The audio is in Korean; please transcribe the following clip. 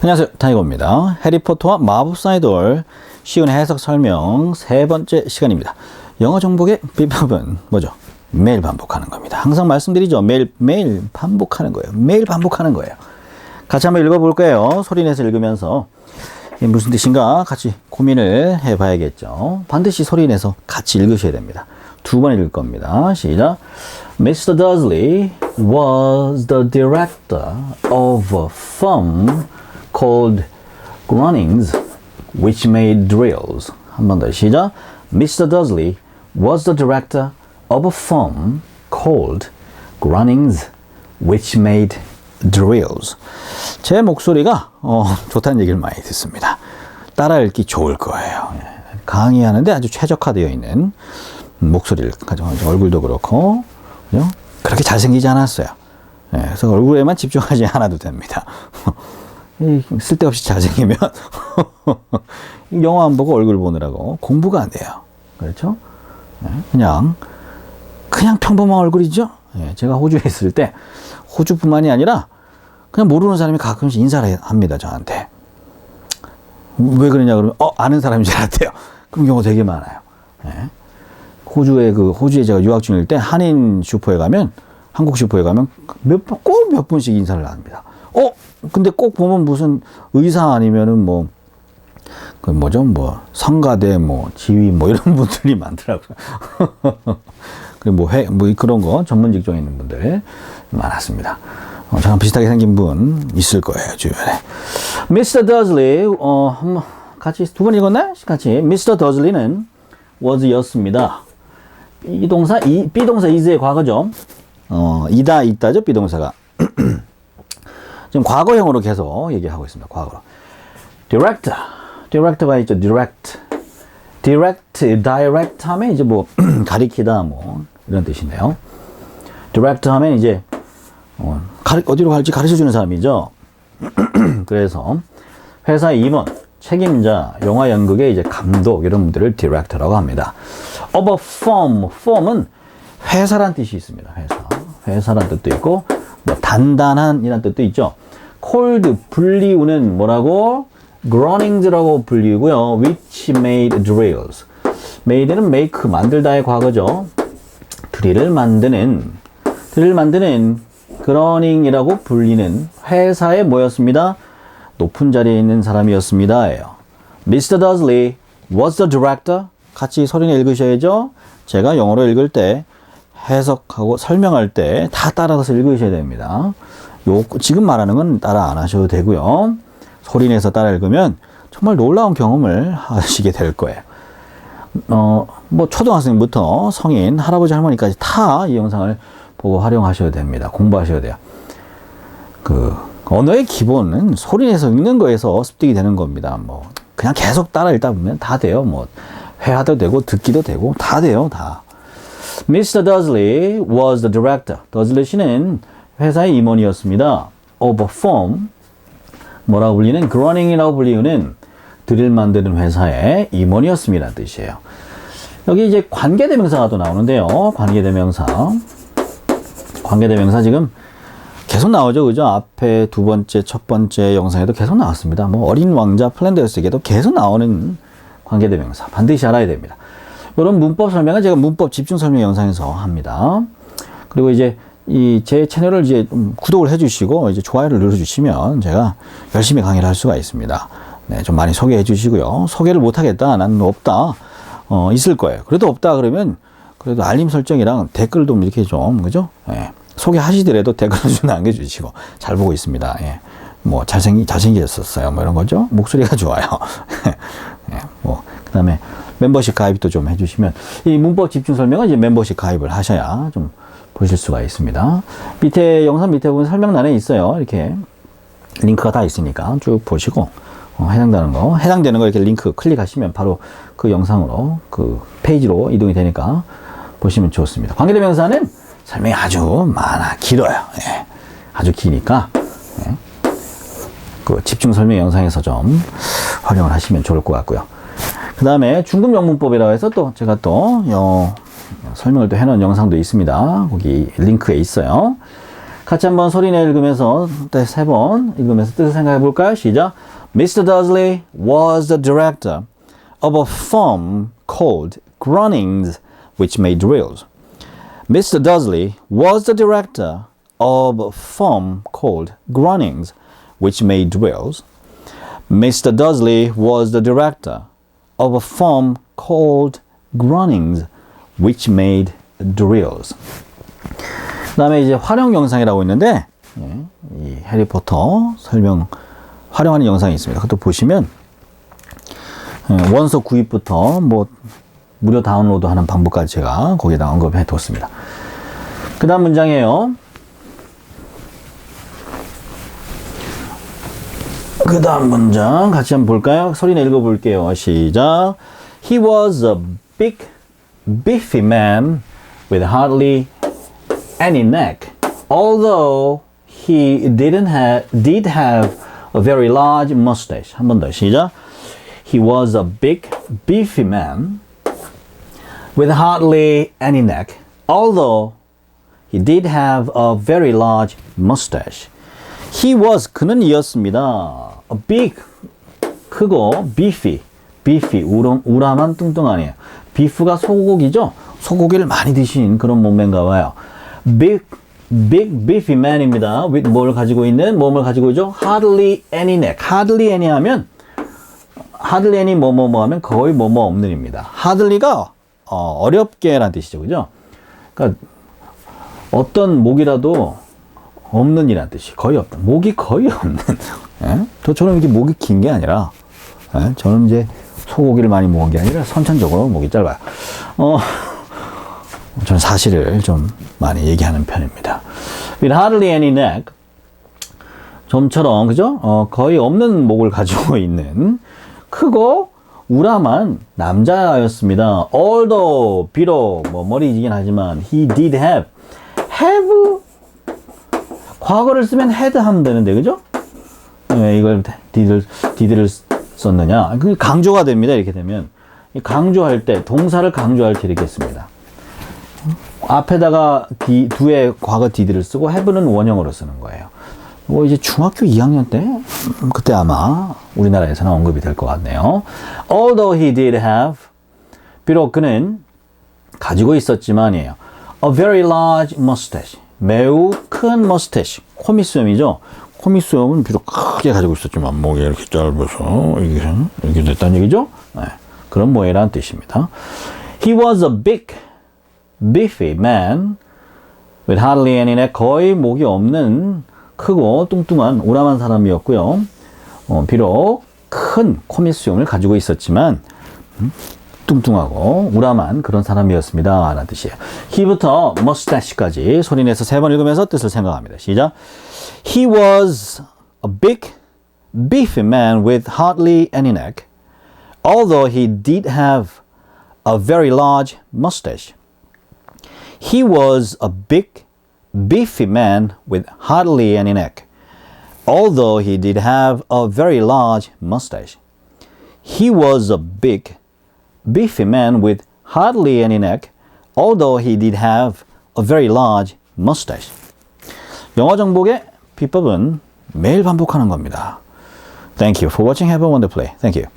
안녕하세요. 타이거입니다. 해리포터와 마법사의 돌 쉬운 해석 설명 세 번째 시간입니다. 영어 정복의 비법은 뭐죠? 매일 반복하는 겁니다. 항상 말씀드리죠. 매일 매일 반복하는 거예요. 매일 반복하는 거예요. 같이 한번 읽어볼 거예요. 소리 내서 읽으면서 무슨 뜻인가 같이 고민을 해 봐야겠죠. 반드시 소리 내서 같이 읽으셔야 됩니다. 두 번 읽을 겁니다. 시작. Mr. Dursley was the director of a firm called Grunnings, which made drills. 한 번 더 시작. Mr. Dursley was the director of a firm called Grunnings, which made drills. 제 목소리가 어, 좋다는 얘기를 많이 듣습니다. 따라 읽기 좋을 거예요. 예. 강의하는데 아주 최적화되어 있는 목소리를 가지고 얼굴도 그렇고? 그렇게 잘생기지 않았어요. 예, 그래서 얼굴에만 집중하지 않아도 됩니다. 이 쓸데없이 잘생기면 영화 안 보고 얼굴 보느라고 공부가 안 돼요. 그렇죠? 예, 그냥 그냥 평범한 얼굴이죠. 예, 제가 호주에 있을 때 호주뿐만이 아니라 그냥 모르는 사람이 가끔씩 인사를 합니다 저한테. 왜 그러냐 그러면 어 아는 사람인 줄 알았대요. 그런 경우 되게 많아요. 예. 호주에 그 호주에 제가 유학 중일 때 한인 슈퍼에 가면 한국 슈퍼에 가면 몇꼭 몇 분씩 인사를 합니다. 어 근데 꼭 보면 무슨 의사 아니면은 뭐 그 뭐죠 뭐 성가대 뭐 지휘 뭐 이런 분들이 많더라고요. 그뭐회뭐 뭐 그런 거 전문 직종에 있는 분들 많았습니다. 어, 저랑 비슷하게 생긴 분 있을 거예요 주변에. Mr. Dursley 어 같이 두 번 읽었나요? 같이 Mr. Dursley는 was였습니다. 이 동사 이 비동사 is의 과거죠. 어 이다 있다죠 비동사가. 지금 과거형으로 계속 얘기하고 있습니다. 과거로. Director, director가 있죠. Direct, direct, direct 하면 이제 뭐 가리키다 뭐 이런 뜻이네요. Director 하면 이제 어, 가리, 어디로 갈지 가르쳐 주는 사람이죠. 그래서 회사의 임원, 책임자, 영화 연극의 이제 감독 이런 분들을 디렉터라고 합니다. of a firm, firm은 회사란 뜻이 있습니다. 회사, 회사란 뜻도 있고 뭐 단단한 이란 뜻도 있죠. cold 불리우는 뭐라고? groanings라고 불리고요. which made drills. made는 make 만들다의 과거죠. 드릴을 만드는 드릴 만드는 groaning이라고 불리는 회사의 뭐였습니다? 높은 자리에 있는 사람이었습니다. Mr. Dursley was the director. 같이 소리내 읽으셔야죠. 제가 영어로 읽을 때 해석하고 설명할 때 다 따라서 읽으셔야 됩니다. 요 지금 말하는 건 따라 안 하셔도 되고요. 소리 내서 따라 읽으면 정말 놀라운 경험을 하시게 될 거예요. 어, 뭐 초등학생부터 성인, 할아버지, 할머니까지 다 이 영상을 보고 활용하셔야 됩니다. 공부하셔야 돼요. 그 언어의 기본은 소리 내서 읽는 거에서 습득이 되는 겁니다. 뭐 그냥 계속 따라 읽다 보면 다 돼요. 뭐 회화도 되고 듣기도 되고 다 돼요. 다. Mr. Dursley was the director. 더즐리 씨는 회사의 임원이었습니다. of a firm 뭐라고 불리는 groaning이라고 불리는 드릴 만드는 회사의 임원이었습니다. 뜻이에요. 여기 이제 관계대명사가 또 나오는데요. 관계대명사. 관계대명사 지금 계속 나오죠. 그죠? 앞에 두 번째, 첫 번째 영상에도 계속 나왔습니다. 뭐 어린 왕자 플랜더스에게도 계속 나오는 관계대명사. 반드시 알아야 됩니다. 이런 문법 설명은 제가 문법 집중 설명 영상에서 합니다. 그리고 이제 이 제 채널을 이제 구독을 해주시고 이제 좋아요를 눌러주시면 제가 열심히 강의를 할 수가 있습니다. 네, 좀 많이 소개해 주시고요. 소개를 못하겠다, 나는 없다, 어, 있을 거예요. 그래도 없다 그러면 그래도 알림 설정이랑 댓글 도 이렇게 좀 그죠? 예. 소개하시더라도 댓글을 좀 남겨주시고 잘 보고 있습니다. 예. 뭐 잘생기 잘생겼었어요. 뭐 이런 거죠. 목소리가 좋아요. 예. 뭐 그다음에 멤버십 가입도 좀 해주시면 이 문법 집중 설명은 이제 멤버십 가입을 하셔야 좀 보실 수가 있습니다. 밑에 영상 밑에 보면 설명란에 있어요. 이렇게 링크가 다 있으니까 쭉 보시고 어, 해당되는 거 해당되는 거 이렇게 링크 클릭하시면 바로 그 영상으로 그 페이지로 이동이 되니까 보시면 좋습니다. 관계대명사는 설명이 아주 많아 길어요. 예. 아주 기니까 예. 그 집중 설명 영상에서 좀 활용을 하시면 좋을 것 같고요. 그 다음에 중급 영문법이라고 해서 또 제가 또 어, 설명을 또 해놓은 영상도 있습니다. 거기 링크에 있어요. 같이 한번 소리내 읽으면서 세 번 읽으면서 뜻을 생각해 볼까요? 시작. Mr. Dudley was the director of a firm called Grunnings, which made drills. Mr. Dudley was the director of a firm called Grunnings, which made drills. Mr. Dudley was the director of a firm called Grunnings, which made drills. 그 다음에 이제 활용 영상이라고 있는데 예, 이 해리포터 설명 활용하는 영상이 있습니다. 그것도 보시면 예, 원서 구입부터 뭐 무료 다운로드 하는 방법까지 제가 거기다 언급해 뒀습니다. 그 다음 문장이에요. 그 다음 문장 같이 한번 볼까요? 소리내 읽어볼게요. 시작. He was a big, beefy man with hardly any neck. Although he didn't have, did have a very large mustache. 한 번 더 시작. He was a big, beefy man with hardly any neck. Although he did have a very large mustache. He was 그는 이었습니다. A big 크고 beefy beefy 우람 우람한 뚱뚱하네요. 비프가 소고기죠. 소고기를 많이 드신 그런 몸매인가 봐요. Big big beefy man입니다. with 뭘 가지고 있는 몸을 가지고 있죠. Hardly any neck. Hardly any 하면 hardly any 뭐뭐 뭐 하면 거의 뭐뭐 없는 입니다. hardly가 어, 어렵게라는 뜻이죠. 그죠? 그러니까 어떤 목이라도 없는 이라는 뜻이 거의 없다. 목이 거의 없는. 예? 저처럼 이렇게 목이 긴 게 아니라, 예? 저는 이제 소고기를 많이 먹은 게 아니라 선천적으로 목이 짧아요. 어, 저는 사실을 좀 많이 얘기하는 편입니다. With hardly any neck. 좀처럼, 그죠? 어, 거의 없는 목을 가지고 있는 크고 우람한 남자였습니다. Although, 비록, 뭐, 머리이긴 하지만, he did have, have, 과거를 쓰면 had 하면 되는데, 그죠? 왜 이걸 did를, did를 썼느냐? 그 강조가 됩니다, 이렇게 되면. 이 강조할 때, 동사를 강조할 때 이렇게 씁니다. 앞에다가 D, 두의 과거 did를 쓰고 have는 원형으로 쓰는 거예요. 뭐 이제 중학교 2학년 때 음, 그때 아마 우리나라에서는 언급이 될 것 같네요. Although he did have 비록 그는 가지고 있었지만이에요. A very large mustache. 매우 큰 mustache. 코미수염이죠. 코미수염은 비록 크게 가지고 있었지만 목이 이렇게 짧아서 이게 이렇게 됐다는 얘기죠. 네. 그런 모해라는 뜻입니다. He was a big, beefy man with hardly any neck. 거의 목이 없는 크고 뚱뚱한 오람한 사람이었고요. 어, 비록 큰 코미수염을 가지고 있었지만 음, 뚱뚱하고 우람한 그런 사람이었습니다. 라는 뜻이에요. he부터 mustache까지 소리내서 세 번 읽으면서 뜻을 생각합니다. 시작. He was a big, beefy man with hardly any neck, although he did have a very large mustache. He was a big, beefy man with hardly any neck, although he did have a very large mustache. He was a big, beefy man with hardly any neck, although he did have a very large mustache. 영어 정복의 비법은 매일 반복하는 겁니다. Thank you for watching. Have a wonderful day. Thank you.